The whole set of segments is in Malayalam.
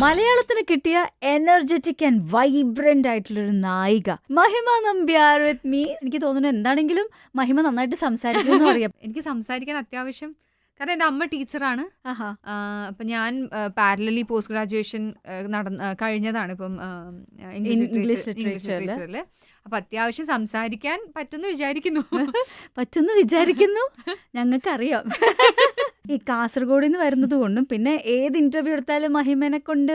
മലയാളത്തിന് കിട്ടിയ എനർജറ്റിക് ആൻഡ് വൈബ്രന്റ് ആയിട്ടുള്ളൊരു നായിക. മഹിമ നമ്പ്യാർ വിത്ത് മീ എനിക്ക് തോന്നുന്നു എന്താണെങ്കിലും മഹിമ നന്നായിട്ട് സംസാരിക്കുന്നു അറിയാം എനിക്ക് സംസാരിക്കാൻ അത്യാവശ്യം കാരണം എന്റെ അമ്മ ടീച്ചറാണ് അപ്പം ഞാൻ പാരലലി പോസ്റ്റ് ഗ്രാജുവേഷൻ നടന്ന കഴിഞ്ഞതാണ് ഇപ്പം ഇംഗ്ലീഷ് ലിറ്ററേച്ചറിൽ അപ്പം അത്യാവശ്യം സംസാരിക്കാൻ പറ്റുമെന്ന് വിചാരിക്കുന്നു. പറ്റുന്നു വിചാരിക്കുന്നു. ഞങ്ങൾക്കറിയാം. ഈ കാസർഗോഡിൽ നിന്ന് വരുന്നത് കൊണ്ടും പിന്നെ ഏത് ഇന്റർവ്യൂ എടുത്താലും മഹിമനെ കൊണ്ട്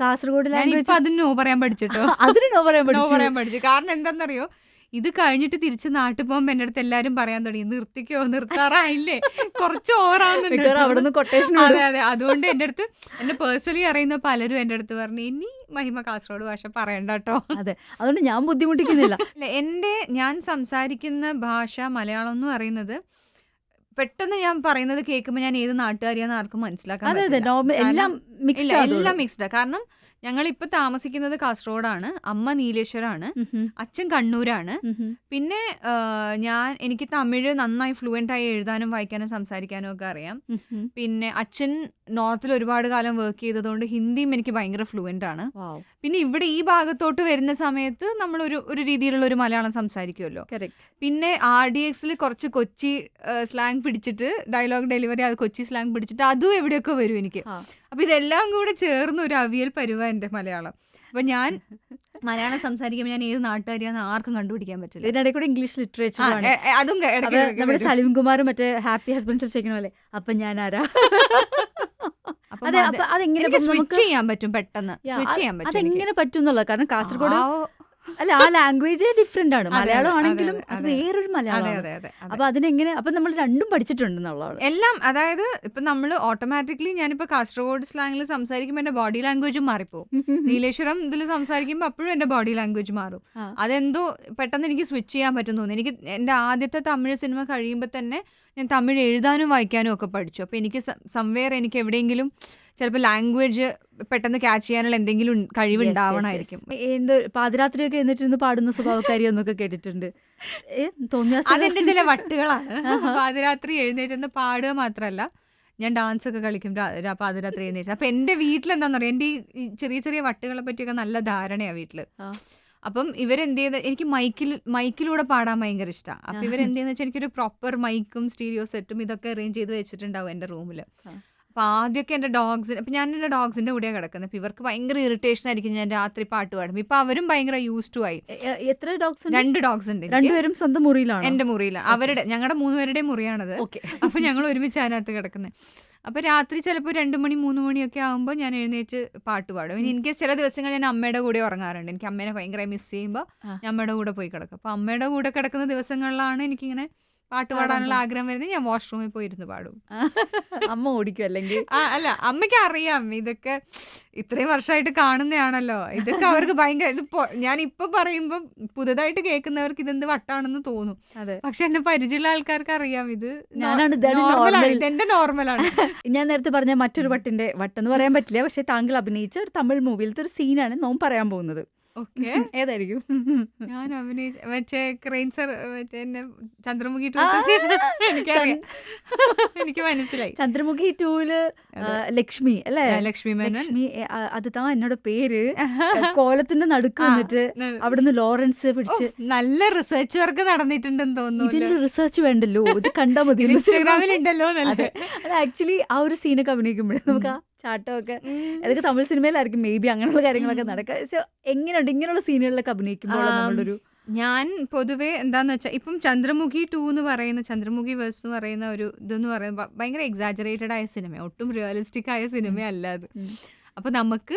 കാസർഗോഡ് ലാംഗ്വേജ് അതിന് നോ പറയാൻ പഠിച്ചിട്ടോ? അതിന് നോ പറയാൻ പഠിച്ചു. പറയാൻ പഠിച്ചു. കാരണം എന്താണെന്നറിയോ ഇത് കഴിഞ്ഞിട്ട് തിരിച്ച് നാട്ടിൽ പോകുമ്പോൾ എന്റെ അടുത്ത് എല്ലാരും പറയാൻ തുടങ്ങി നിർത്തിക്കോ നിർത്താറായില്ലേ? കുറച്ച് ഓവറാവുന്നുണ്ട് മിക്കവാറും കേട്ടോ." അവിടെ നിന്ന് കൊട്ടേഷൻ അതെ അതെ. അതുകൊണ്ട് എന്റെ അടുത്ത് എന്നെ പേഴ്സണലി അറിയുന്ന പലരും എന്റെ അടുത്ത് പറഞ്ഞു ഇനി മഹിമ കാസർഗോഡ് ഭാഷ പറയണ്ട കേട്ടോ. അതെ. അതുകൊണ്ട് ഞാൻ ബുദ്ധിമുട്ടിക്കുന്നില്ല. എന്റെ ഞാൻ സംസാരിക്കുന്ന ഭാഷ മലയാളം എന്ന് പറയുന്നത് പെട്ടെന്ന് ഞാൻ പറയുന്നത് കേൾക്കുമ്പോൾ ഞാൻ ഏത് നാട്ടുകാരിയാന്ന് ആർക്കും മനസ്സിലാക്കാൻ അതെ അതെ. പറ്റില്ല. നോർമൽ കാരണം- എല്ലാം ഇല്ല മിക്സ്ഡ് എല്ലാം മിക്സ്ഡ് കാരണം ഞങ്ങൾ ഇപ്പൊ താമസിക്കുന്നത് കാസർഗോഡാണ്. അമ്മ നീലേശ്വരാണ്. അച്ഛൻ കണ്ണൂരാണ്. പിന്നെ ഞാൻ എനിക്ക് തമിഴ് നന്നായി ഫ്ലുവന്റ് ആയി എഴുതാനും വായിക്കാനും സംസാരിക്കാനും ഒക്കെ അറിയാം. പിന്നെ അച്ഛൻ നോർത്തിൽ ഒരുപാട് കാലം വർക്ക് ചെയ്തതുകൊണ്ട് ഹിന്ദിയും എനിക്ക് ഭയങ്കര ഫ്ലുവന്റ് ആണ്. പിന്നെ ഇവിടെ ഈ ഭാഗത്തോട്ട് വരുന്ന സമയത്ത് നമ്മൾ ഒരു ഒരു രീതിയിലുള്ള ഒരു മലയാളം സംസാരിക്കുമല്ലോ പിന്നെ ആർ ഡി എക്സിൽ കുറച്ച് കൊച്ചി സ്ലാങ് പിടിച്ചിട്ട് ഡയലോഗ് ഡെലിവറി അത് കൊച്ചി സ്ലാങ് പിടിച്ചിട്ട് അതും എവിടെയൊക്കെ വരും എനിക്ക്. അപ്പൊ ഇതെല്ലാം കൂടെ ചേർന്ന് ഒരു അവിയൽ പരുവ എന്റെ മലയാളം. അപ്പൊ ഞാൻ മലയാളം സംസാരിക്കുമ്പോൾ ഞാൻ ഏത് നാട്ടുകാരിയാന്ന് ആർക്കും കണ്ടുപിടിക്കാൻ പറ്റില്ല. ഇതിനിടയിൽ കൂടെ ഇംഗ്ലീഷ് ലിറ്ററേച്ചർ അതും നമ്മുടെ വരും. സലീം കുമാർ മറ്റേ ഹാപ്പി ഹസ്ബൻഡ്സ് ചെയ്യുന്ന പോലെ അപ്പൊ ഞാൻ ആരാ? അതെങ്ങനെ സ്വിച്ച് ചെയ്യാൻ പറ്റും പെട്ടെന്ന്. സ്വിച്ച് ചെയ്യാൻ പറ്റും അതെങ്ങനെ പറ്റും എന്നുള്ളത്? കാരണം കാസർഗോഡ് അല്ല ആ ലാംഗ്വേജ് ഡിഫറെന്റ് ആണ് മലയാളം ആണെങ്കിലും അതെ. വേറൊരു മലയാളം. അപ്പൊ അതിനെങ്ങനെ അപ്പൊ നമ്മൾ രണ്ടും പഠിച്ചിട്ടുണ്ടെന്നുള്ളതാണ് എല്ലാം അതായത് ഇപ്പൊ നമ്മൾ ഓട്ടോമാറ്റിക്കലി ഞാനിപ്പോ കാസർഗോഡ് സ്ലാങ്ങിൽ സംസാരിക്കുമ്പോൾ എന്റെ ബോഡി ലാംഗ്വേജും മാറിപ്പോവും നീലേശ്വരം ഇതിൽ സംസാരിക്കുമ്പോൾ അപ്പോഴും എന്റെ ബോഡി ലാംഗ്വേജ് മാറും. അതെന്തോ പെട്ടെന്ന് എനിക്ക് സ്വിച്ച് ചെയ്യാൻ പറ്റും തോന്നുന്നു എനിക്ക് എന്റെ ആദ്യത്തെ തമിഴ് സിനിമ കഴിയുമ്പോൾ തന്നെ ഞാൻ തമിഴ് എഴുതാനും വായിക്കാനും ഒക്കെ പഠിച്ചു. അപ്പോൾ എനിക്ക് സംവെയർ എനിക്ക് എവിടെയെങ്കിലും ചിലപ്പോൾ ലാംഗ്വേജ് പെട്ടെന്ന് ക്യാച്ച് ചെയ്യാനുള്ള എന്തെങ്കിലും കഴിവുണ്ടാവണമായിരിക്കും. എന്തോ പാതിരാത്രിയൊക്കെ എന്നിട്ടിരുന്ന് പാടുന്ന സ്വഭാവക്കാരി എന്നൊക്കെ കേട്ടിട്ടുണ്ട്. അതെന്റെ ചില വട്ടുകളാണ്. പാതിരാത്രി എഴുന്നേറ്റ് പാടുക മാത്രമല്ല ഞാൻ ഡാൻസ് ഒക്കെ കളിക്കും പാതിരാത്രി എഴുന്നേറ്റ്. അപ്പൊ എന്റെ വീട്ടിൽ എന്താണെന്ന് പറയാ എന്റെ ഈ- ചെറിയ ചെറിയ വട്ടുകളെ പറ്റിയൊക്കെ നല്ല ധാരണയാണ് വീട്ടിൽ. അപ്പം ഇവരെന്ത് ചെയ്ത് എനിക്ക് മൈക്കിൽ മൈക്കിലൂടെ പാടാൻ ഭയങ്കര ഇഷ്ടമാണ് അപ്പൊ ഇവരെന്ത് ചെയ്യുന്ന വെച്ചാൽ എനിക്കൊരു പ്രോപ്പർ മൈക്കും സ്റ്റീരിയോ സെറ്റും ഇതൊക്കെ അറേഞ്ച് ചെയ്ത് വെച്ചിട്ടുണ്ടാവും എന്റെ റൂമിൽ അപ്പൊ ആദ്യമൊക്കെ എന്റെ ഡോഗ്സിന് അപ്പം ഞാൻ എന്റെ ഡോഗ്സിന്റെ കൂടെയാണ് കിടക്കുന്നത്. അപ്പം ഇവർക്ക് ഭയങ്കര ഇറിറ്റേഷൻ ആയിരിക്കും ഞാൻ രാത്രി പാട്ട് പാടും ഇപ്പം അവരും ഭയങ്കര യൂസ് ടു ആയി. എത്ര ഡോഗ്സ് രണ്ട് ഡോഗ്സ് ഉണ്ട് എനിക്ക്. രണ്ടുപേരും സ്വന്തം മുറിയിലാണ്? എന്റെ മുറിയിലാണ് അവരുടെ ഞങ്ങളുടെ മൂന്നുപേരുടെയും മുറിയാണത്. ഓക്കെ. അപ്പം ഞങ്ങൾ ഒരുമിച്ച് അതിനകത്ത് കിടക്കുന്നത് അപ്പൊ രാത്രി ചിലപ്പോൾ രണ്ട് മണി മൂന്ന് മണിയൊക്കെ ആകുമ്പോൾ ഞാൻ എഴുന്നേറ്റ് പാട്ട് പാടും. ഇനി കേസ് ചില ദിവസങ്ങൾ ഞാൻ അമ്മയുടെ കൂടെ ഉറങ്ങാറുണ്ട്. എനിക്ക് അമ്മേനെ ഭയങ്കര മിസ് ചെയ്യുമ്പോൾ. ഞാൻ അമ്മയുടെ കൂടെ പോയി കിടക്കും. അപ്പൊ അമ്മയുടെ കൂടെ കിടക്കുന്ന ദിവസങ്ങളിലാണ് എനിക്കിങ്ങനെ പാട്ട് പാടാനുള്ള ആഗ്രഹം വരുന്നത് ഞാൻ വാഷ്റൂമിൽ പോയി ഇരുന്ന് പാടും അമ്മ ഓടിക്കും അല്ലെങ്കിൽ? അല്ല അമ്മയ്ക്ക് അറിയാം. ഇതൊക്കെ ഇത്രയും വർഷമായിട്ട് കാണുന്നതാണല്ലോ. ഇതൊക്കെ അവർക്ക് ഭയങ്കര ഇത് ഞാൻ ഇപ്പൊ പറയുമ്പോൾ പുതുതായിട്ട് കേൾക്കുന്നവർക്ക് ഇതെന്ത് വട്ടാണെന്ന് തോന്നും. അതെ. പക്ഷെ എന്നെ പരിചയമുള്ള ആൾക്കാർക്ക് അറിയാം. ഇത് ഞാനാണ് നോർമലാണ്. ഇതെന്റെ നോർമലാണ് ഞാൻ നേരത്തെ പറഞ്ഞ മറ്റൊരു വട്ടിന്റെ വട്ടെന്ന് പറയാൻ പറ്റില്ല. പക്ഷെ താങ്കൾ അഭിനയിച്ച ഒരു തമിഴ് മൂവിയിലത്തെ ഒരു സീനാണ് നോം പറയാൻ പോകുന്നത്. ഓക്കെ. ഏതായിരിക്കും? ഞാൻ അഭിനയിച്ച മറ്റേ ക്രെയിൻ സർ മറ്റേ എന്നെ ചന്ദ്രമുഖി ടൂ എനിക്കറിയാം. എനിക്ക് മനസ്സിലായി. ചന്ദ്രമുഖി ടൂൽ ലക്ഷ്മി അല്ലേ? ലക്ഷ്മി ലക്ഷ്മി അത് താ എന്നോട് പേര്. കോലത്തിന്റെ നടുക്ക് വന്നിട്ട് അവിടുന്ന് ലോറൻസ് പിടിച്ച് നല്ല റിസർച്ച് വർക്ക് നടന്നിട്ടുണ്ടെന്ന് തോന്നുന്നു ഇതിന് റിസർച്ച് വേണ്ടല്ലോ. ഇത് കണ്ടാ മതി. ഇൻസ്റ്റാഗ്രാമിൽ ഉണ്ടല്ലോ അതെ. ആക്ച്വലി ആ ഒരു സീനൊക്കെ അഭിനയിക്കുമ്പോഴേ നമുക്ക് ആ ചാട്ടമൊക്കെ. അതൊക്കെ തമിഴ് സിനിമയിലായിരിക്കും മേ ബി അങ്ങനെയുള്ള കാര്യങ്ങളൊക്കെ നടക്കുക സോ എങ്ങനെയുണ്ട്? ഇങ്ങനെയുള്ള സീനുകളിലൊക്കെ അഭിനയിക്കുമ്പോൾ ഞാൻ പൊതുവേ എന്താന്ന് വെച്ചാൽ ഇപ്പം ചന്ദ്രമുഖി ടു എന്ന് പറയുന്ന ചന്ദ്രമുഖി വേഴ്സ് എന്ന് പറയുന്ന ഒരു ഇതെന്ന് പറയുന്നത് ഭയങ്കര എക്സാജറേറ്റഡ് ആയ സിനിമ ഒട്ടും റിയലിസ്റ്റിക് ആയ സിനിമയല്ല അത്. അപ്പോൾ അപ്പൊ നമുക്ക്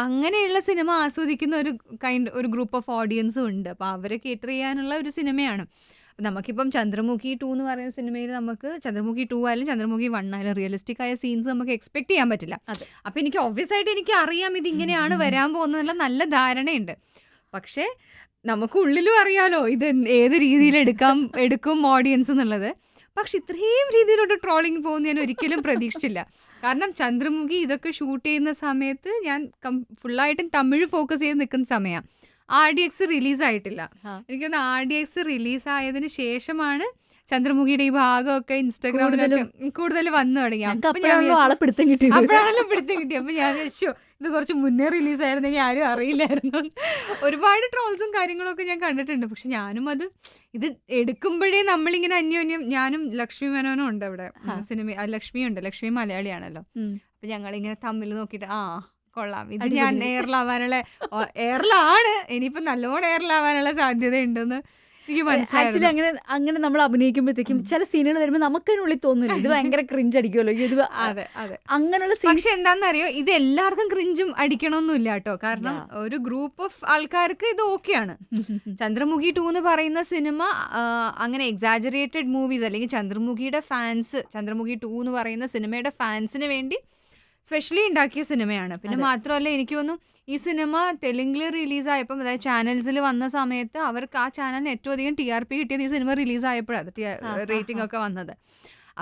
അങ്ങനെയുള്ള സിനിമ ആസ്വദിക്കുന്ന ഒരു കൈൻഡ് ഒരു ഗ്രൂപ്പ് ഓഫ് ഓഡിയൻസും ഉണ്ട്. അപ്പൊ അവരെ കേറ്റർ ചെയ്യാനുള്ള ഒരു സിനിമയാണ്. നമുക്കിപ്പം ചന്ദ്രമുഖി ടു എന്ന് പറയുന്ന സിനിമയിൽ നമുക്ക് ചന്ദ്രമുഖി ടു ആയാലും ചന്ദ്രമുഖി വൺ ആയാലും റിയലിസ്റ്റിക് ആയ സീൻസ് നമുക്ക് എക്സ്പെക്ട് ചെയ്യാൻ പറ്റില്ല. അപ്പം എനിക്ക് ഒബ്വിയസ് ആയിട്ട് എനിക്ക് അറിയാം ഇത് ഇങ്ങനെയാണ് വരാൻ പോകുന്നതെന്നുള്ള നല്ല ധാരണയുണ്ട്. പക്ഷേ നമുക്ക് ഉള്ളിലും അറിയാലോ ഇത് ഏത് രീതിയിൽ എടുക്കാം എടുക്കും ഓഡിയൻസ് എന്നുള്ളത്. പക്ഷെ ഇത്രയും രീതിയിലോട്ട് ട്രോളിങ് പോകുന്ന ഞാൻ ഒരിക്കലും പ്രതീക്ഷിച്ചില്ല. കാരണം ചന്ദ്രമുഖി ഇതൊക്കെ ഷൂട്ട് ചെയ്യുന്ന സമയത്ത് ഞാൻ ഫുള്ളായിട്ടും തമിഴ് ഫോക്കസ് ചെയ്ത് നിൽക്കുന്ന സമയമാണ് ആർ ഡി എക്സ് റിലീസായിട്ടില്ല തോന്നുന്നു എനിക്കൊന്ന് ആർ ഡി എക്സ് റിലീസ് ആയതിനു ശേഷമാണ് ചന്ദ്രമുഖിയുടെ ഈ ഭാഗമൊക്കെ ഇൻസ്റ്റാഗ്രാമിലൊക്കെ കൂടുതൽ വന്നു തുടങ്ങി. അപ്പോഴാണല്ലോ പിടുത്തം കിട്ടി അപ്പൊ ഞാൻ വിചാരിച്ചു ഇത് കുറച്ച് മുന്നേ റിലീസായിരുന്നെങ്കിൽ ആരും അറിയില്ലായിരുന്നു. ഒരുപാട് ട്രോൾസും കാര്യങ്ങളൊക്കെ ഞാൻ കണ്ടിട്ടുണ്ട്. പക്ഷെ ഞാനും അത് ഇത് എടുക്കുമ്പോഴേ നമ്മളിങ്ങനെ അന്യോന്യം ഞാനും ലക്ഷ്മി മേനോനും ഉണ്ട് അവിടെ. സിനിമ ലക്ഷ്മിയുണ്ട് ലക്ഷ്മി ഉണ്ട്. ലക്ഷ്മി മലയാളിയാണല്ലോ. അപ്പൊ ഞങ്ങളിങ്ങനെ തമ്മിൽ നോക്കിയിട്ട് ആ കൊള്ളാം. ഇത്. ഞാൻ എയറിലാവാനുള്ള എയറിലാണ്. ഇനിയിപ്പോ നല്ലോണം എയറിലാവാനുള്ള സാധ്യത ഉണ്ടെന്ന് എനിക്ക് ആക്ച്വലി അങ്ങനെ അങ്ങനെ നമ്മൾ അഭിനയിക്കുമ്പോഴത്തേക്കും ചില സീനുകൾ വരുമ്പോൾ നമുക്കതിനുള്ളിൽ തോന്നില്ല. ഇത് ഭയങ്കര ക്രിഞ്ച് അടിക്കുമല്ലോ ഇത് അതെ അതെ. അങ്ങനെയുള്ള പക്ഷെ എന്താണെന്നറിയോ ഇത് എല്ലാവർക്കും ക്രിഞ്ചും അടിക്കണമെന്നില്ല കേട്ടോ. കാരണം ഒരു ഗ്രൂപ്പ് ഓഫ് ആൾക്കാർക്ക് ഇത് ഓക്കെയാണ് ചന്ദ്രമുഖി ടു എന്ന് പറയുന്ന സിനിമ അങ്ങനെ എക്സാജറേറ്റഡ് മൂവീസ് അല്ലെങ്കിൽ ചന്ദ്രമുഖിയുടെ ഫാൻസ് ചന്ദ്രമുഖി ടു എന്ന് പറയുന്ന സിനിമയുടെ ഫാൻസിന് വേണ്ടി സ്പെഷ്യലി ഉണ്ടാക്കിയ സിനിമയാണ് പിന്നെ മാത്രമല്ല എനിക്ക് തോന്നുന്നു ഈ സിനിമ തെലുങ്കിൽ റിലീസായപ്പം അതായത് ചാനൽസിൽ വന്ന സമയത്ത് അവർക്ക് ആ ചാനലിന് ഏറ്റവും അധികം ടി ആർ പി കിട്ടിയത് ഈ സിനിമ റിലീസായപ്പോഴാണ് റേറ്റിംഗ് ഒക്കെ വന്നത്.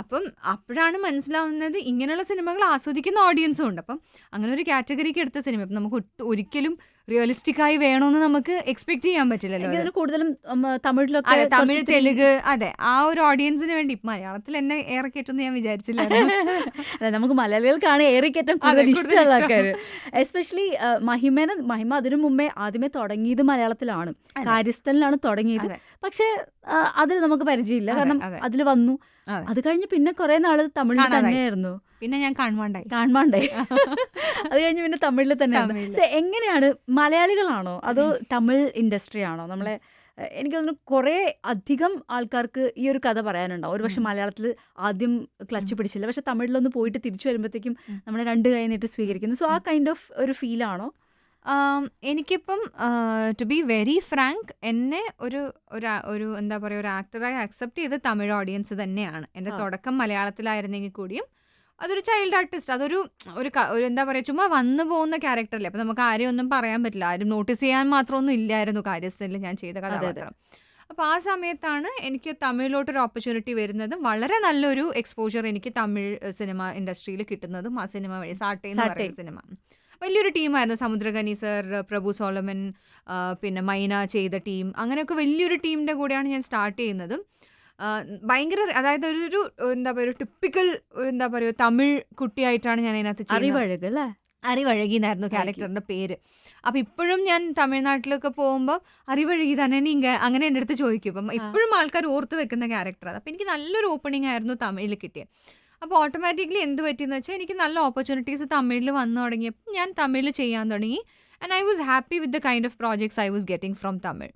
അപ്പം അപ്പോഴാണ് മനസ്സിലാവുന്നത് ഇങ്ങനെയുള്ള സിനിമകൾ ആസ്വദിക്കുന്ന ഓഡിയൻസും ഉണ്ട്. അപ്പം അങ്ങനെ ഒരു കാറ്റഗറിക്ക് എടുത്ത സിനിമ ഇപ്പം നമുക്ക് ഒരിക്കലും റിയലിസ്റ്റിക് ആയി വേണമെന്ന് നമുക്ക് എക്സ്പെക്ട് ചെയ്യാൻ പറ്റില്ലല്ലോ കൂടുതലും തമിഴിലൊക്കെ തമിഴ് തെലുഗ് തെലുങ്ക് അതെ ആ ഒരു ഓഡിയൻസിന് വേണ്ടി മലയാളത്തിൽ എന്നെ ഏറെ കയറ്റുമെന്ന് ഞാൻ വിചാരിച്ചില്ല അതെ നമുക്ക് മലയാളികൾക്കാണ് ഏറെ കയറ്റം കൂടുതൽ ഇഷ്ടമുള്ള ഇഷ്ടം. ആൾക്കാർ എസ്പെഷ്യലി മഹിമേനെ മഹിമ അതിനു മുമ്പേ ആദ്യമേ തുടങ്ങിയത് മലയാളത്തിലാണ്. കാര്യസ്ഥലിലാണ് തുടങ്ങിയത്. പക്ഷേ അതിൽ നമുക്ക് പരിചയമില്ല. കാരണം അതിൽ വന്നു. അത്. കഴിഞ്ഞ് പിന്നെ കുറെ നാൾ തമിഴിൽ തന്നെയായിരുന്നു. പിന്നെ ഞാൻ കാണുവാണ്ടായി. കാണുവാണ്ടായി. അത് കഴിഞ്ഞ് പിന്നെ തമിഴിൽ തന്നെ. എങ്ങനെയാണ് മലയാളികളാണോ? അതോ തമിഴ് ഇൻഡസ്ട്രി ആണോ നമ്മളെ എനിക്ക് തോന്നുന്നു കുറേ അധികം ആൾക്കാർക്ക് ഈ ഒരു കഥ പറയാനുണ്ടാവും. ഒരു പക്ഷെ മലയാളത്തിൽ ആദ്യം ക്ലച്ച് പിടിച്ചില്ല. പക്ഷെ തമിഴിലൊന്ന് പോയിട്ട് തിരിച്ചു വരുമ്പോഴത്തേക്കും നമ്മളെ രണ്ട് കൈ നീട്ട് സ്വീകരിക്കുന്നു. സോ ആ കൈൻഡ് ഓഫ് ഒരു ഫീലാണോ എനിക്കിപ്പം ടു ബി വെരി ഫ്രാങ്ക് എന്നെ ഒരു ഒരു എന്താ പറയുക ഒരു ആക്ടറായി അക്സെപ്റ്റ് ചെയ്ത് തമിഴ് ഓഡിയൻസ് തന്നെയാണ്. എന്റെ. തുടക്കം മലയാളത്തിലായിരുന്നെങ്കിൽ കൂടിയും അതൊരു ചൈൽഡ് ആർട്ടിസ്റ്റ് അതൊരു ഒരു എന്താ പറയുക ചുമ്മാ വന്നു പോകുന്ന ക്യാരക്ടറല്ലേ അപ്പം നമുക്ക് ആരെയും ഒന്നും പറയാൻ പറ്റില്ല. ആരും നോട്ടീസ് ചെയ്യാൻ മാത്രമൊന്നും ഇല്ലായിരുന്നു കാര്യസ്ഥനിൽ ഞാൻ ചെയ്ത. കഥാപാത്രം. അപ്പോൾ ആ സമയത്താണ് എനിക്ക് തമിഴിലോട്ടൊരു ഓപ്പർച്യൂണിറ്റി വരുന്നതും വളരെ നല്ലൊരു എക്സ്പോഷർ എനിക്ക് തമിഴ് സിനിമ ഇൻഡസ്ട്രിയിൽ കിട്ടുന്നതും ആ സിനിമ വഴി. സാട്ടെ എന്ന് പറയുന്ന സിനിമ വലിയൊരു ടീമായിരുന്നു സമുദ്രഖനി സർ പ്രഭു സോളമൻ പിന്നെ മൈന ചെയ്ത ടീം അങ്ങനെയൊക്കെ വലിയൊരു ടീമിന്റെ കൂടെയാണ് ഞാൻ സ്റ്റാർട്ട് ചെയ്യുന്നതും. ഭയങ്കര അതായത് ഒരു ഒരു എന്താ പറയുക ടിപ്പിക്കൽ എന്താ പറയുക തമിഴ് കുട്ടിയായിട്ടാണ് ഞാൻ അതിനകത്ത് അറിവഴക് അല്ലേ? അറിവഴകി. എന്നായിരുന്നു ക്യാരക്ടറിന്റെ പേര്. അപ്പൊ ഇപ്പോഴും ഞാൻ തമിഴ്നാട്ടിലൊക്കെ പോകുമ്പോൾ അറിവഴകി തന്നെ നീങ്ക അങ്ങനെ എന്റെ അടുത്ത് ചോദിക്കും. അപ്പം ഇപ്പോഴും ആൾക്കാർ ഓർത്ത് വെക്കുന്ന ക്യാരക്ടർ അത്. അപ്പൊ എനിക്ക് നല്ലൊരു ഓപ്പണിംഗ് ആയിരുന്നു തമിഴിൽ കിട്ടിയത്. അപ്പോൾ ഓട്ടോമാറ്റിക്കലി എന്ത് പറ്റിയെന്ന് വെച്ചാൽ എനിക്ക് നല്ല ഓപ്പർച്യൂണിറ്റീസ് തമിഴിൽ വന്നു തുടങ്ങിയപ്പോൾ ഞാൻ തമിഴിൽ ചെയ്യാൻ തുടങ്ങി. And I was happy with the kind of projects I was getting from Tamil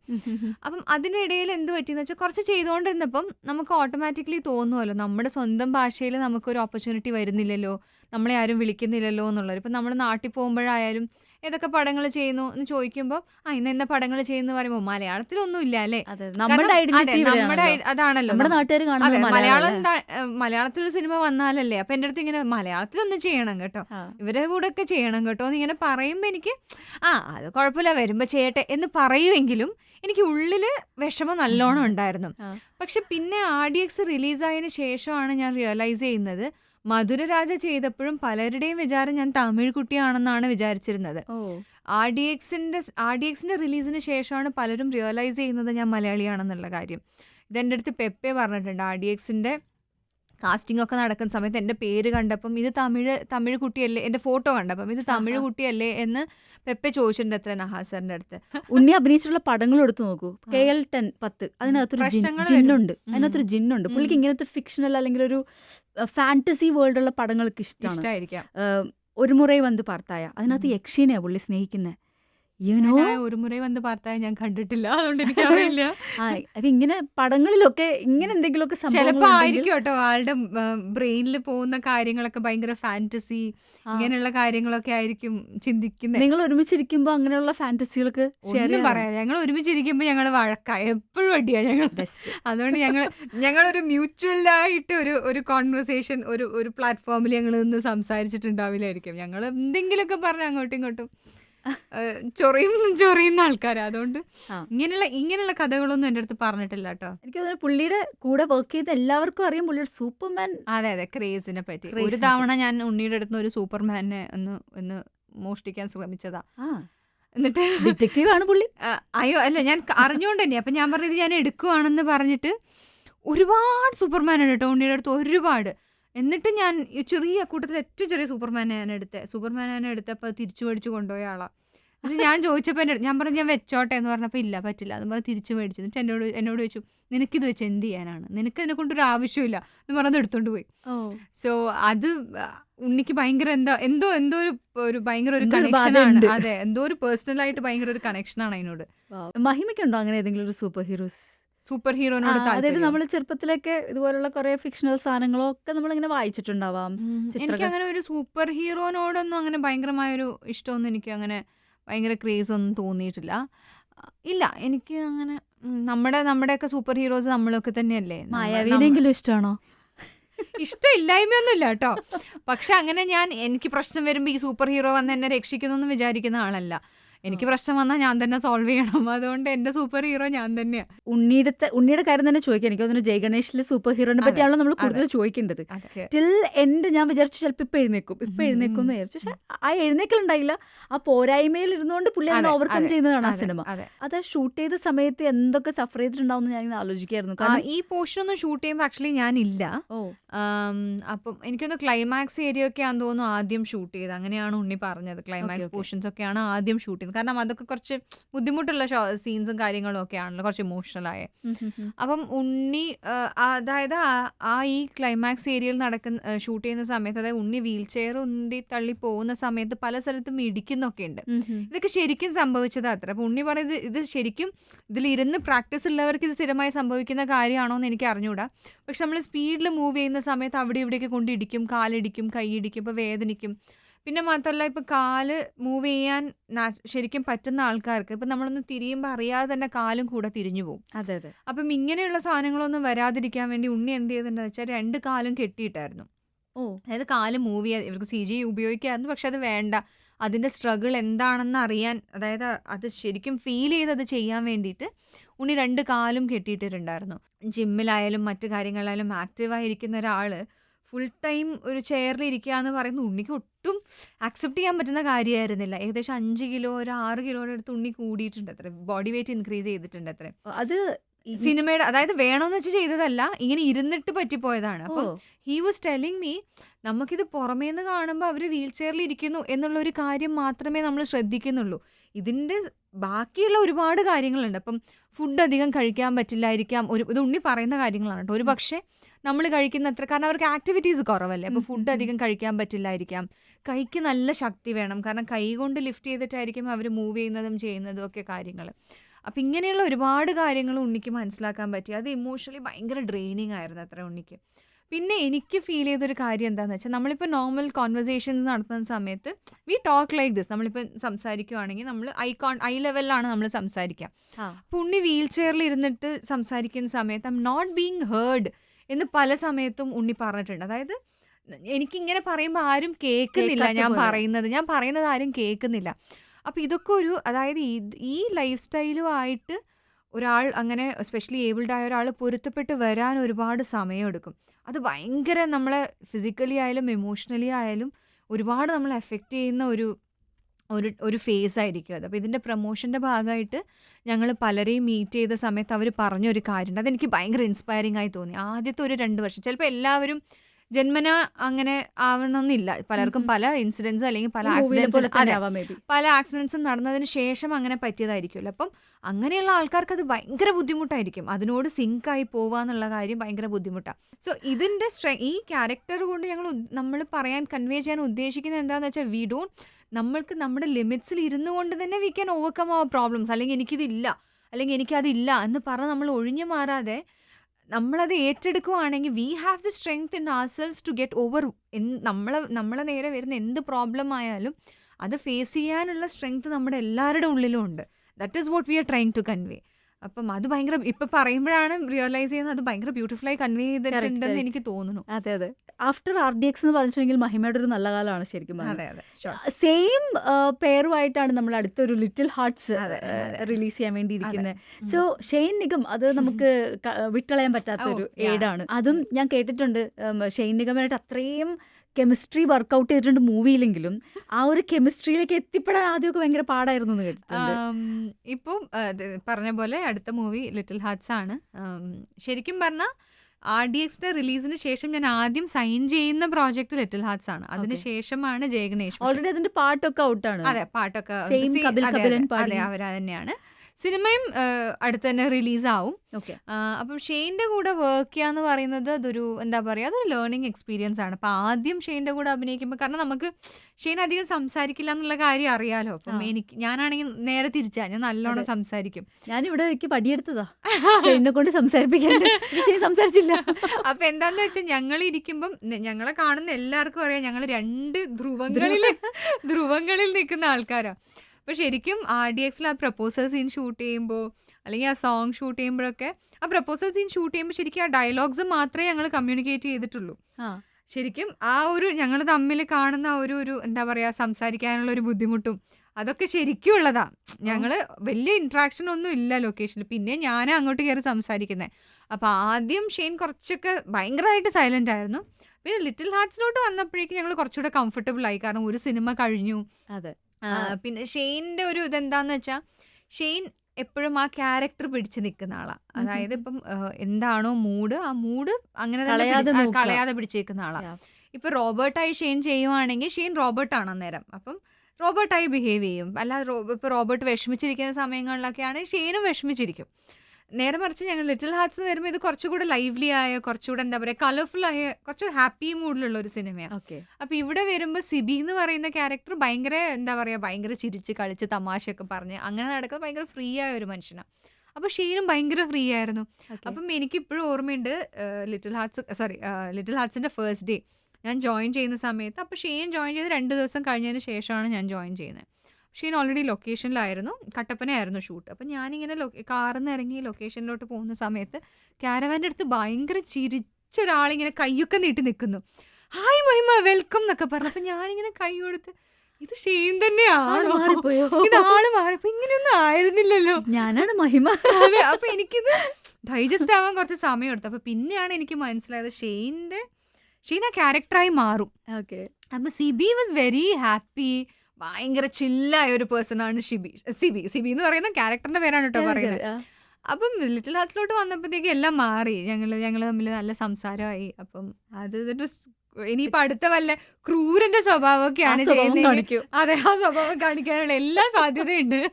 അപ്പം അതിനിടയിൽ എന്ത് പറ്റിയെന്ന് വെച്ചാൽ കുറച്ച് ചെയ്തുകൊണ്ടിരുന്നപ്പം നമുക്ക് ഓട്ടോമാറ്റിക്കലി തോന്നുമല്ലോ നമ്മുടെ സ്വന്തം ഭാഷയിൽ നമുക്കൊരു ഓപ്പർച്യൂണിറ്റി വരുന്നില്ലല്ലോ നമ്മളെ ആരും വിളിക്കുന്നില്ലല്ലോ എന്നുള്ളത് ഇപ്പം നമ്മൾ നാട്ടിൽ പോകുമ്പോഴായാലും ഏതൊക്കെ പടങ്ങൾ ചെയ്യുന്നു എന്ന് ചോദിക്കുമ്പോൾ ആ ഇന്ന് ഇന്ന പടങ്ങൾ ചെയ്യുന്നു പറയുമ്പോൾ മലയാളത്തിലൊന്നും ഇല്ല അല്ലേ നമ്മുടെ അതാണല്ലോ. അതെ മലയാളം മലയാളത്തിൽ ഒരു സിനിമ വന്നാലല്ലേ അപ്പൊ എന്റെ അടുത്ത് ഇങ്ങനെ മലയാളത്തിലൊന്നും ചെയ്യണം കേട്ടോ. ഇവരെ ഇവരുടെ കൂടെ ഒക്കെ ചെയ്യണം കേട്ടോ എന്ന് ഇങ്ങനെ പറയുമ്പോൾ എനിക്ക് ആ അത് കുഴപ്പമില്ല വരുമ്പോൾ ചെയ്യട്ടെ എന്ന് പറയുമെങ്കിലും എനിക്ക് ഉള്ളിൽ വിഷമം നല്ലോണം ഉണ്ടായിരുന്നു. പക്ഷെ പിന്നെ ആർ ഡി എക്സ് റിലീസായതിനു ശേഷമാണ് ഞാൻ റിയലൈസ് ചെയ്യുന്നത് മധുരരാജ ചെയ്തപ്പോഴും പലരുടെയും വിചാരം ഞാൻ തമിഴ് കുട്ടിയാണെന്നാണ് വിചാരിച്ചിരുന്നത്. ആർ ഡി എക്സിന്റെ ആർ ഡി എക്സിന്റെ റിലീസിന് ശേഷമാണ് പലരും റിയലൈസ് ചെയ്യുന്നത് ഞാൻ മലയാളിയാണെന്നുള്ള കാര്യം. ഇതെന്റെ അടുത്ത് പെപ്പെ പറഞ്ഞിട്ടുണ്ട്. ആർ ഡി എക്സിന്റെ കാസ്റ്റിംഗ് ഒക്കെ നടക്കുന്ന സമയത്ത് എന്റെ പേര് കണ്ടപ്പം ഇത് തമിഴ് തമിഴ് കുട്ടിയല്ലേ എന്റെ ഫോട്ടോ കണ്ടപ്പം ഇത് തമിഴ്. കുട്ടിയല്ലേ എന്ന് പെപ്പെ ചോദിച്ചിട്ടുണ്ട് എത്ര നഹാസറിന്റെ അടുത്ത്. ഉണ്ണി അഭിനയിച്ചിട്ടുള്ള പടങ്ങൾ എടുത്തു നോക്കൂ. കെ എൽ ടെൻ പത്ത്. അതിനകത്തൊരു. ജിന്നുണ്ട്. അതിനകത്തൊരു ജിന്നുണ്ട്. പുള്ളിക്ക് ഇങ്ങനത്തെ ഫിക്ഷണൽ അല്ലെങ്കിൽ ഒരു ഫാന്റസി വേൾഡുള്ള ഉള്ള പടങ്ങൾക്ക് ഇഷ്ടമാണ് ഇഷ്ടമായിരിക്കാം ഒരു മുறை വന്ന് പാർത്തായ. അതിനകത്ത് യക്ഷീനെയാണ് പുള്ളി സ്നേഹിക്കുന്നത് യുനോ ഒരു മുறை വന്ന് പാർത്തായ ഞാൻ കണ്ടിട്ടില്ല. അതുകൊണ്ട് എനിക്ക് അറിയില്ല. അപ്പൊ ഇങ്ങനെ പടങ്ങളിലൊക്കെ ഇങ്ങനെ എന്തെങ്കിലുമൊക്കെ ചിലപ്പോ ആയിരിക്കും കേട്ടോ ആളുടെ ബ്രെയിനിൽ പോകുന്ന കാര്യങ്ങളൊക്കെ ഭയങ്കര ഫാന്റസി ഇങ്ങനെയുള്ള കാര്യങ്ങളൊക്കെ ആയിരിക്കും ചിന്തിക്കുന്നത്. നിങ്ങൾ ഒരുമിച്ചിരിക്കുമ്പോ അങ്ങനെയുള്ള ഫാന്റസികളൊക്കെ ഷെയർ ഒന്നും പറയാം. ഞങ്ങൾ ഒരുമിച്ചിരിക്കുമ്പോ ഞങ്ങൾ വഴക്ക. എപ്പോഴും അടിയാ ഞങ്ങൾ അതുകൊണ്ട് ഞങ്ങൾ ഞങ്ങളൊരു മ്യൂച്വലായിട്ട് ഒരു ഒരു കോൺവെർസേഷൻ ഒരു ഒരു പ്ലാറ്റ്ഫോമിൽ ഞങ്ങൾ നിന്ന് സംസാരിച്ചിട്ടുണ്ടാവില്ലായിരിക്കും. ഞങ്ങൾ എന്തെങ്കിലുമൊക്കെ പറഞ്ഞ് അങ്ങോട്ടും ഇങ്ങോട്ടും ഏഹ്, ചൊറിയും ചൊറിയുന്ന ആൾക്കാരാ. അതുകൊണ്ട് ഇങ്ങനെയുള്ള ഇങ്ങനെയുള്ള കഥകളൊന്നും എന്റെ അടുത്ത് പറഞ്ഞിട്ടില്ല കേട്ടോ. എനിക്ക് തോന്നുന്നു പുള്ളിയുടെ കൂടെ വർക്ക് ചെയ്ത എല്ലാവർക്കും അറിയാം പുള്ളിയുടെ സൂപ്പർമാൻ അതെ അതെ. ക്രേസിനെ പറ്റി. ഒരു തവണ ഞാൻ ഉണ്ണിയുടെ അടുത്ത് ഒരു സൂപ്പർമാനെ ഒന്ന് ഒന്ന് മോഷ്ടിക്കാൻ ശ്രമിച്ചതാ. എന്നിട്ട് ഡിറ്റക്റ്റീവ് ആണ് പുള്ളി. അയ്യോ അല്ല ഞാൻ അറിഞ്ഞുകൊണ്ട് തന്നെ അപ്പം ഞാൻ പറഞ്ഞത് ഞാൻ എടുക്കുവാണെന്ന് പറഞ്ഞിട്ട് ഒരുപാട് സൂപ്പർമാൻ ഉണ്ട് ഉണ്ണിയുടെ അടുത്ത് ഒരുപാട്. എന്നിട്ട് ഞാൻ ചെറിയ കൂട്ടത്തിൽ ഏറ്റവും ചെറിയ സൂപ്പർമാനെ ഞാൻ എടുത്തത് സൂപ്പർമാനെ ഞാൻ എടുത്തപ്പോൾ തിരിച്ചു മേടിച്ച് കൊണ്ടുപോയ ആളാണ് എന്നിട്ട് ഞാൻ ചോദിച്ചപ്പോൾ എന്റെ ഞാൻ പറഞ്ഞു ഞാൻ വെച്ചോട്ടെ എന്ന് പറഞ്ഞപ്പോൾ ഇല്ല പറ്റില്ല. എന്ന് പറഞ്ഞ് തിരിച്ചു മേടിച്ചു. എന്നിട്ട് എന്നോട് എന്നോട് ചോദിച്ചു നിനക്കിത് വെച്ച് എന്ത് ചെയ്യാനാണ്? നിനക്ക് ഇതിനെ കൊണ്ടൊരു ആവശ്യമില്ല എന്ന് പറഞ്ഞത് എടുത്തോണ്ട് പോയി. സോ അത് ഉണ്ണിക്ക് ഭയങ്കര എന്താ എന്തോ എന്തോ ഒരു ഒരു ഭയങ്കര ഒരു കണക്ഷനാണ് കണക്ഷൻ ആണ്. അതെ എന്തോ ഒരു പേഴ്സണലായിട്ട് ഭയങ്കര ഒരു കണക്ഷൻ ആണ് അതിനോട്. മഹിമയ്ക്കുണ്ടോ അങ്ങനെ ഏതെങ്കിലും ഒരു സൂപ്പർ ഹീറോസ് സൂപ്പർ ഹീറോനോട് അതായത് നമ്മൾ ചെറുപ്പത്തിലൊക്കെ ഇതുപോലുള്ള കുറെ ഫിക്ഷണൽ സാധനങ്ങളൊക്കെ നമ്മളിങ്ങനെ വായിച്ചിട്ടുണ്ടാവാം. എനിക്ക് അങ്ങനെ ഒരു സൂപ്പർ ഹീറോനോടൊന്നും അങ്ങനെ ഭയങ്കരമായ ഒരു ഇഷ്ടമൊന്നും എനിക്ക് അങ്ങനെ ഭയങ്കര ക്രേസ് ഒന്നും തോന്നിയിട്ടില്ല. ഇല്ല എനിക്ക് അങ്ങനെ നമ്മുടെ നമ്മുടെയൊക്കെ സൂപ്പർ ഹീറോസ് നമ്മളൊക്കെ തന്നെയല്ലേ. നമ്മ- ഇഷ്ടമാണോ ഇഷ്ടമില്ലായ്മയൊന്നും ഇല്ല കേട്ടോ. പക്ഷെ അങ്ങനെ ഞാൻ എനിക്ക് പ്രശ്നം വരുമ്പോൾ ഈ സൂപ്പർ ഹീറോ വന്ന് എന്നെ രക്ഷിക്കുന്നു വിചാരിക്കുന്ന ആളല്ല. എനിക്ക് പ്രശ്നം വന്നാൽ ഞാൻ തന്നെ സോൾവ് ചെയ്യണം. അതുകൊണ്ട് എന്റെ സൂപ്പർ ഹീറോ ഞാൻ തന്നെയാണ് ഉണ്ണിയുടെ ഉണ്ണിയുടെ കാര്യം തന്നെ ചോദിക്കാം. എനിക്ക് തോന്നുന്നു ജയഗണേഷിലെ സൂപ്പർ ഹീറോനെ പറ്റിയാണ് പറ്റിയാണല്ലോ നമ്മൾ. കൂടുതൽ ചോദിക്കേണ്ടത്. ടിൽ എൻഡ് ഞാൻ വിചാരിച്ചു ചിലപ്പോൾ ഇപ്പൊ എഴുന്നേക്കും ഇപ്പൊ എഴുന്നേക്കും എന്ന് വിചാരിച്ചു. പക്ഷെ ആ എഴുന്നേക്കലുണ്ടായില്ല. ആ പോരായ്മയിൽ ഇരുന്നുകൊണ്ട് പുള്ളി അങ്ങനെ ഓവർകം ചെയ്യുന്നതാണ് ആ സിനിമ അതെ. ഷൂട്ട് ചെയ്ത സമയത്ത് എന്തൊക്കെ സഫർ ചെയ്തിട്ടുണ്ടാവും ഞാൻ ഇങ്ങനെ ആലോചിക്കായിരുന്നു കാരണം ഈ പോർഷൻ ഒന്നും ഷൂട്ട് ചെയ്യുമ്പോൾ ആക്ച്വലി ഞാനില്ല. അപ്പം എനിക്കൊന്ന് ക്ലൈമാക്സ് ഏരിയ ഒക്കെ ആണെന്ന് തോന്നുന്നു ആദ്യം ഷൂട്ട് ചെയ്ത് അങ്ങനെയാണ് ഉണ്ണി പറഞ്ഞത്. ക്ലൈമാക്സ് പോർഷൻസ് ഒക്കെയാണ് ആദ്യം ഷൂട്ട് ചെയ്തത് കാരണം അതൊക്കെ കുറച്ച് ബുദ്ധിമുട്ടുള്ള സീൻസും കാര്യങ്ങളും ഒക്കെ ആണല്ലോ കുറച്ച് ഉം. അപ്പം ഉണ്ണി അതായത് ആ- ഈ ക്ലൈമാക്സ് ഏരിയയിൽ നടക്കുന്ന ഷൂട്ട് ചെയ്യുന്ന സമയത്ത് അതായത് ഉണ്ണി വീൽ ചെയർ ഉന്തി തള്ളി പോകുന്ന സമയത്ത് പല സ്ഥലത്തും ഇടിക്കുന്നൊക്കെ ഉണ്ട്. ഇതൊക്കെ ശരിക്കും സംഭവിച്ചത് അത്ര. അപ്പം ഉണ്ണി പറയുന്നത് ഇത് ശരിക്കും ഇതിൽ ഇരുന്ന് പ്രാക്ടീസ് ഉള്ളവർക്ക് ഇത് സ്ഥിരമായി സംഭവിക്കുന്ന കാര്യമാണോ എന്ന് എനിക്ക് അറിഞ്ഞൂടാ. പക്ഷെ നമ്മൾ സ്പീഡിൽ മൂവ് ചെയ്യുന്ന സമയത്ത് അവിടെ ഇവിടെയൊക്കെ കൊണ്ട് ഇടിക്കും കാലിടിക്കും കൈയിടിക്കും ഇപ്പോൾ വേദനിക്കും. പിന്നെ മാത്രമല്ല ഇപ്പം കാൽ മൂവ് ചെയ്യാൻ ശരിക്കും പറ്റുന്ന ആൾക്കാർക്ക് ഇപ്പം നമ്മളൊന്ന് തിരിയുമ്പോൾ അറിയാതെ തന്നെ കാലും കൂടെ തിരിഞ്ഞു പോകും അതെ അതെ. അപ്പം ഇങ്ങനെയുള്ള സാധനങ്ങളൊന്നും വരാതിരിക്കാൻ വേണ്ടി ഉണ്ണി എന്ത് ചെയ്തിട്ടുണ്ടെന്ന് വെച്ചാൽ രണ്ട് കാലും കെട്ടിയിട്ടായിരുന്നു. ഓ. അതായത് കാൽ മൂവ് ചെയ്യാൻ ഇവർക്ക് സി ജി ഉപയോഗിക്കാമായിരുന്നു പക്ഷെ അത് വേണ്ട. അതിന്റെ സ്ട്രഗിൾ എന്താണെന്ന് അറിയാൻ അതായത് അത് ശരിക്കും ഫീൽ ചെയ്ത് അത് ചെയ്യാൻ വേണ്ടിയിട്ട് ഉണ്ണി രണ്ട് കാലും കെട്ടിയിട്ടിട്ടുണ്ടായിരുന്നു. ജിമ്മിലായാലും മറ്റു കാര്യങ്ങളിലായാലും ആക്റ്റീവായിരിക്കുന്ന ഒരാൾ ഫുൾ ടൈം ഒരു ചെയറിൽ ഇരിക്കുക എന്ന് പറയുന്നത് ഉണ്ണിക്ക് ഒട്ടും അക്സെപ്റ്റ് ചെയ്യാൻ പറ്റുന്ന കാര്യമായിരുന്നില്ല. ഏകദേശം അഞ്ച് കിലോ ഒരു ആറ് കിലോയുടെ അടുത്ത് ഉണ്ണി കൂടിയിട്ടുണ്ട് അത്ര. ബോഡി വെയിറ്റ് ഇൻക്രീസ് ചെയ്തിട്ടുണ്ട് അത്ര. അത് സിനിമയുടെ അതായത് വേണമെന്ന് വെച്ച് ചെയ്തതല്ല ഇങ്ങനെ ഇരുന്നിട്ട് പറ്റിപ്പോയതാണ്. അപ്പോൾ അപ്പം ഹി വാസ് ടെലിങ് മീ നമുക്കിത് പുറമേന്ന് കാണുമ്പോൾ അവർ വീൽ ചെയറിൽ ഇരിക്കുന്നു എന്നുള്ള ഒരു കാര്യം മാത്രമേ നമ്മൾ ശ്രദ്ധിക്കുന്നുള്ളൂ. ഇതിന്റെ ബാക്കിയുള്ള ഒരുപാട് കാര്യങ്ങളുണ്ട്. അപ്പം ഫുഡ് അധികം കഴിക്കാൻ പറ്റില്ലായിരിക്കാം. ഒരു ഇത് ഉണ്ണി പറയുന്ന കാര്യങ്ങളാണ് കേട്ടോ. ഒരു പക്ഷേ നമ്മൾ കഴിക്കുന്ന അത്ര കാരണം അവർക്ക് ആക്ടിവിറ്റീസ് കുറവല്ലേ? അപ്പോൾ ഫുഡ് അധികം കഴിക്കാൻ പറ്റില്ലായിരിക്കാം. കൈക്ക് നല്ല ശക്തി വേണം. കാരണം കൈ കൊണ്ട് ലിഫ്റ്റ് ചെയ്തിട്ടായിരിക്കും അവർ മൂവ് ചെയ്യുന്നതും ചെയ്യുന്നതും ഒക്കെ കാര്യങ്ങൾ അപ്പം ഇങ്ങനെയുള്ള ഒരുപാട് കാര്യങ്ങൾ ഉണ്ണിക്ക് മനസ്സിലാക്കാൻ പറ്റി. അത് ഇമോഷണലി ഭയങ്കര ഡ്രെയിനിങ് ആയിരുന്നു അത്ര ഉണ്ണിക്ക്. പിന്നെ എനിക്ക് ഫീൽ ചെയ്തൊരു കാര്യം എന്താണെന്ന് വെച്ചാൽ നമ്മളിപ്പോൾ നോർമൽ കോൺവെർസേഷൻസ് നടത്തുന്ന സമയത്ത് വി ടോക്ക് ലൈക്ക് ദിസ് നമ്മളിപ്പോൾ സംസാരിക്കുവാണെങ്കിൽ നമ്മൾ ഐ കോൺ ഐ ലെവലിലാണ് നമ്മൾ സംസാരിക്കുക പുണ്ണി ഉണ്ണി വീൽ ചെയറിൽ ഇരുന്നിട്ട് സംസാരിക്കുന്ന സമയത്ത് I'm not being heard എന്ന് പല സമയത്തും ഉണ്ണി പറഞ്ഞിട്ടുണ്ട്. അതായത് എനിക്കിങ്ങനെ പറയുമ്പോൾ ആരും കേൾക്കുന്നില്ല ഞാൻ പറയുന്നത്. ഞാൻ പറയുന്നത് ആരും കേൾക്കുന്നില്ല. അപ്പോൾ ഇതൊക്കെ ഒരു അതായത് ഈ ലൈഫ് സ്റ്റൈലുമായിട്ട് ഒരാൾ അങ്ങനെ സ്പെഷ്യലി ഏബിൾഡ് ആയ ഒരാൾ പൊരുത്തപ്പെട്ട് വരാൻ ഒരുപാട് സമയമെടുക്കും അത് ഭയങ്കര നമ്മളെ ഫിസിക്കലി ആയാലും ഇമോഷണലി ആയാലും ഒരുപാട് നമ്മളെ എഫക്റ്റ് ചെയ്യുന്ന ഒരു ഒരു ഒരു ഫേസ് ആയിരിക്കും അത്. അപ്പോൾ ഇതിന്റെ പ്രൊമോഷന്റെ ഭാഗമായിട്ട് ഞങ്ങൾ പലരെയും മീറ്റ് ചെയ്ത സമയത്ത് അവർ പറഞ്ഞൊരു കാര്യമുണ്ട്. അതെനിക്ക് ഭയങ്കര ഇൻസ്പയറിംഗ് ആയി തോന്നി. ആദ്യത്തെ ഒരു രണ്ട് വർഷം. ചിലപ്പോൾ എല്ലാവരും ജന്മന അങ്ങനെ ആവണമെന്നില്ല പലർക്കും പല ഇൻസിഡൻസ് അല്ലെങ്കിൽ പല ആക്സിഡൻസ്. പല ആക്സിഡൻസും നടന്നതിന് ശേഷം അങ്ങനെ പറ്റിയതായിരിക്കുമല്ലോ. അപ്പം അങ്ങനെയുള്ള ആൾക്കാർക്ക് അത് ഭയങ്കര ബുദ്ധിമുട്ടായിരിക്കും. അതിനോട് സിങ്ക് ആയി പോവുക എന്നുള്ള കാര്യം ഭയങ്കര ബുദ്ധിമുട്ടാണ് സോ ഇതിന്റെ സ്ട്രെ ഈ ക്യാരക്ടർ കൊണ്ട് ഞങ്ങൾ നമ്മൾ പറയാൻ കൺവേ ചെയ്യാൻ ഉദ്ദേശിക്കുന്നത് എന്താണെന്ന് വെച്ചാൽ വി ഡോണ്ട് നമ്മൾക്ക് നമ്മുടെ ലിമിറ്റ്സിൽ ഇരുന്നു കൊണ്ട് തന്നെ we can overcome our problems അല്ലെങ്കിൽ എനിക്കിതില്ല. അല്ലെങ്കിൽ എനിക്കതില്ല എന്ന് പറഞ്ഞ് നമ്മൾ ഒഴിഞ്ഞു മാറാതെ നമ്മളത് ഏറ്റെടുക്കുവാണെങ്കിൽ we have the strength in ourselves to get over നമ്മളെ നമ്മളെ നേരെ വരുന്ന എന്ത് പ്രോബ്ലം ആയാലും അത് ഫേസ് ചെയ്യാനുള്ള സ്ട്രെങ്ത് നമ്മുടെ എല്ലാവരുടെ ഉള്ളിലും ഉണ്ട്. That is what we are trying to convey അപ്പം അത് ഭയങ്കര ഇപ്പൊ പറയുമ്പോഴാണ് റിയലൈസ് ചെയ്യുന്നത് അത് ഭയങ്കര ബ്യൂട്ടിഫുൾ ആയി കൺവേ ചെയ്തിട്ടുണ്ടെന്ന് എനിക്ക് തോന്നുന്നു. അതെ അതെ. ആഫ്റ്റർ ആർ ഡി എക്സ് എന്ന് പറഞ്ഞിട്ടുണ്ടെങ്കിൽ മഹിമയുടെ ഒരു നല്ല കാലമാണ് ശരിക്കും അതെ അതെ. സെയിം പേറുമായിട്ടാണ് നമ്മൾ അടുത്തൊരു ലിറ്റിൽ അതെ. റിലീസ് ചെയ്യാൻ വേണ്ടി ഇരിക്കുന്നത് സോ ഷെയ്ൻ നിഗം അത് നമുക്ക് വിട്ടളയാൻ പറ്റാത്ത ഒരു. ഏഡാണ് അതും ഞാൻ കേട്ടിട്ടുണ്ട്. ഷെയ്ൻ നിഗമായിട്ട് അത്രയും കെമിസ്ട്രി വർക്കൗട്ട് ചെയ്തിട്ടുണ്ട് മൂവിയിലെങ്കിലും ആ ഒരു കെമിസ്ട്രിയിലേക്ക് എത്തിപ്പെടാൻ ആദ്യമൊക്കെ ഭയങ്കര പാടായിരുന്നു എന്ന് കേട്ടിട്ടുണ്ട് ഇപ്പം പറഞ്ഞ പോലെ അടുത്ത മൂവി ലിറ്റിൽ ഹാർട്സ് ആണ്. ശരിക്കും പറഞ്ഞാൽ ആർ ഡി എക്സിന്റെ റിലീസിന് ശേഷം ഞാൻ ആദ്യം സൈൻ ചെയ്യുന്ന പ്രോജക്ട് ലിറ്റിൽ ഹാർട്സ് ആണ്. അതിന് Okay. ശേഷമാണ് ജയഗണേഷ് ഓൾറെഡി അതിന്റെ പാട്ടൊക്കെ ഔട്ടാണ് അതെ പാട്ടൊക്കെ അതെ, പാടി. തന്നെയാണ് സിനിമയും അടുത്ത് തന്നെ റിലീസാവും. ഓക്കെ. അപ്പം ഷെയിന്റെ കൂടെ വർക്ക് ചെയ്യുക എന്ന് പറയുന്നത് അതൊരു എന്താ പറയുക അതൊരു ലേണിംഗ് എക്സ്പീരിയൻസ് ആണ്. അപ്പം ആദ്യം ഷെയിന്റെ കൂടെ അഭിനയിക്കുമ്പോൾ കാരണം നമുക്ക് ഷെയിൻ അധികം സംസാരിക്കില്ല എന്നുള്ള കാര്യം അറിയാലോ. അപ്പം. എനിക്ക് ഞാനാണെങ്കിൽ നേരെ തിരിച്ചാ ഞാൻ നല്ലോണം. സംസാരിക്കും. ഞാനിവിടെ എനിക്ക് പടിയെടുത്തതാ. ഷെയിനെ കൊണ്ട് സംസാരിപ്പിക്കാൻ ഷെയ്ൻ സംസാരിച്ചില്ല. അപ്പം എന്താന്ന് വെച്ചാൽ ഞങ്ങൾ ഇരിക്കുമ്പം ഞങ്ങളെ കാണുന്ന എല്ലാവർക്കും അറിയാം ഞങ്ങൾ രണ്ട് ധ്രുവങ്ങളിൽ ധ്രുവങ്ങളിൽ നിൽക്കുന്ന ആൾക്കാരാ. അപ്പൊ ശരിക്കും ആർ ഡി എക്സിൽ ആ പ്രപ്പോസൽ സീൻ ഷൂട്ട് ചെയ്യുമ്പോൾ അല്ലെങ്കിൽ ആ സോങ് ഷൂട്ട് ചെയ്യുമ്പോഴൊക്കെ ആ പ്രപ്പോസൽ സീൻ ഷൂട്ട് ചെയ്യുമ്പോൾ ശരിക്കും ആ ഡയലോഗ്സ് മാത്രമേ ഞങ്ങൾ കമ്മ്യൂണിക്കേറ്റ് ചെയ്തിട്ടുള്ളൂ. ആ. ശരിക്കും ആ ഒരു ഞങ്ങൾ തമ്മിൽ കാണുന്ന ആ ഒരു ഒരു എന്താ പറയുക സംസാരിക്കാനുള്ള ഒരു ബുദ്ധിമുട്ടും അതൊക്കെ ശരിക്കും ഉള്ളതാ. ഞങ്ങൾ വലിയ ഇൻട്രാക്ഷൻ ഒന്നും ഇല്ല ലൊക്കേഷനിൽ പിന്നെ ഞാൻ അങ്ങോട്ട് കയറി സംസാരിക്കുന്നത് അപ്പോൾ ആദ്യം ഷെയിൻ കുറച്ചൊക്കെ ഭയങ്കരമായിട്ട് സൈലന്റ് ആയിരുന്നു. പിന്നെ ലിറ്റിൽ ഹാർട്സിലോട്ട് വന്നപ്പോഴേക്കും ഞങ്ങൾ കുറച്ചുകൂടെ കംഫർട്ടബിൾ ആയി. കാരണം ഒരു സിനിമ കഴിഞ്ഞു. അതെ. പിന്നെ ഷെയ്നിന്റെ ഒരു ഇതെന്താന്ന് വെച്ചാൽ ഷെയ്ൻ എപ്പോഴും ആ ക്യാരക്ടർ പിടിച്ചു നിൽക്കുന്ന ആളാ. അതായത് ഇപ്പം എന്താണോ മൂഡ് ആ മൂഡ് അങ്ങനെ തന്നെ കളയാതെ പിടിച്ചു നിൽക്കുന്ന ആളാ. ഇപ്പൊ റോബർട്ടായി ഷെയ്ൻ ചെയ്യുവാണെങ്കിൽ ഷെയ്ൻ റോബർട്ടാണ് അന്നേരം. അപ്പം റോബർട്ടായി ബിഹേവ് ചെയ്യും. അല്ല ഇപ്പൊ റോബർട്ട് വിഷമിച്ചിരിക്കുന്ന സമയങ്ങളിലൊക്കെയാണ് ഷെയ്നും വിഷമിച്ചിരിക്കും. നേരെ മറിച്ച് ഞങ്ങൾ ലിറ്റിൽ ഹാർട്സ് വരുമ്പോൾ ഇത് കുറച്ചുകൂടെ ലൈവ്ലി ആയ കുറച്ചുകൂടെ എന്താ പറയുക കളർഫുൾ ആയ കുറച്ച് ഹാപ്പി മൂഡിലുള്ള ഒരു സിനിമയാണ് ഓക്കെ അപ്പൊ ഇവിടെ വരുമ്പോൾ സിബി എന്ന് പറയുന്ന ക്യാരക്ടർ ഭയങ്കര എന്താ പറയുക ഭയങ്കര ചിരിച്ച് കളിച്ച് തമാശയൊക്കെ പറഞ്ഞ് അങ്ങനെ നടക്കുന്നത് ഭയങ്കര ഫ്രീ ആയ ഒരു മനുഷ്യനാണ് അപ്പൊ ഷെയ്നും ഭയങ്കര ഫ്രീ ആയിരുന്നു. അപ്പം എനിക്കിപ്പോഴും ഓർമ്മയുണ്ട് ലിറ്റിൽ ഹാർട്സ് സോറി ലിറ്റിൽ ഹാർട്സിന്റെ ഫസ്റ്റ് ഡേ ഞാൻ ജോയിൻ ചെയ്യുന്ന സമയത്ത് അപ്പോൾ ഷെയ്ൻ ജോയിൻ ചെയ്ത് രണ്ട് ദിവസം കഴിഞ്ഞതിന് ശേഷമാണ് ഞാൻ ജോയിൻ ചെയ്യുന്നത്. ഷെയ്ൻ ഓൾറെഡി ലൊക്കേഷനിലായിരുന്നു കട്ടപ്പനയായിരുന്നു ഷൂട്ട് അപ്പം ഞാനിങ്ങനെ കാറിൽ നിന്ന് ഇറങ്ങി ലൊക്കേഷനിലോട്ട് പോകുന്ന സമയത്ത് ക്യാരവാന്റെ അടുത്ത് ഭയങ്കര ചിരിച്ചൊരാളിങ്ങനെ കയ്യൊക്കെ നീട്ടി നിൽക്കുന്നു. ഹായ് മഹിമ. വെൽക്കം എന്നൊക്കെ പറഞ്ഞു. അപ്പം ഞാനിങ്ങനെ കൈ കൊടുത്ത് ഇത് ഷീൻ തന്നെയാണോ? ഇത് ആൾ മാറിപ്പോ ഇങ്ങനെയൊന്നും ആയിരുന്നില്ലല്ലോ. ഞാനാണ് മഹിമ. അതെ അപ്പൊ എനിക്കിത് ഡൈജസ്റ്റ് ആവാൻ കുറച്ച് സമയം എടുത്തു. അപ്പൊ പിന്നെയാണ് എനിക്ക് മനസ്സിലായത് ഷെയ്ന്റെ ഷെയ്ൻ ആ ക്യാരക്ടറായി മാറും. ഓക്കെ. അപ്പൊ സിബി വാസ് വെരി ഹാപ്പി ഭയങ്കര ചില്ലായ ഒരു പേഴ്സൺ ആണ് ഷിബി. സിബി. സിബി എന്ന് പറയുന്ന ക്യാരക്ടറിന്റെ പേരാണ് കേട്ടോ പറയുന്നത്. അപ്പം ലിറ്റിൽ ഹാർട്സിലോട്ട് വന്നപ്പോഴത്തേക്ക് എല്ലാം മാറി. ഞങ്ങൾ ഞങ്ങൾ തമ്മിൽ നല്ല സംസാരമായി. അപ്പം അത് സ്- ഇനിയിപ്പോ അടുത്ത വല്ല ക്രൂരന്റെ സ്വഭാവമൊക്കെയാണ് ചെയ്യുന്നത് അതെ ആ സ്വഭാവം കാണിക്കാനുള്ള എല്ലാ സാധ്യതയുണ്ട്.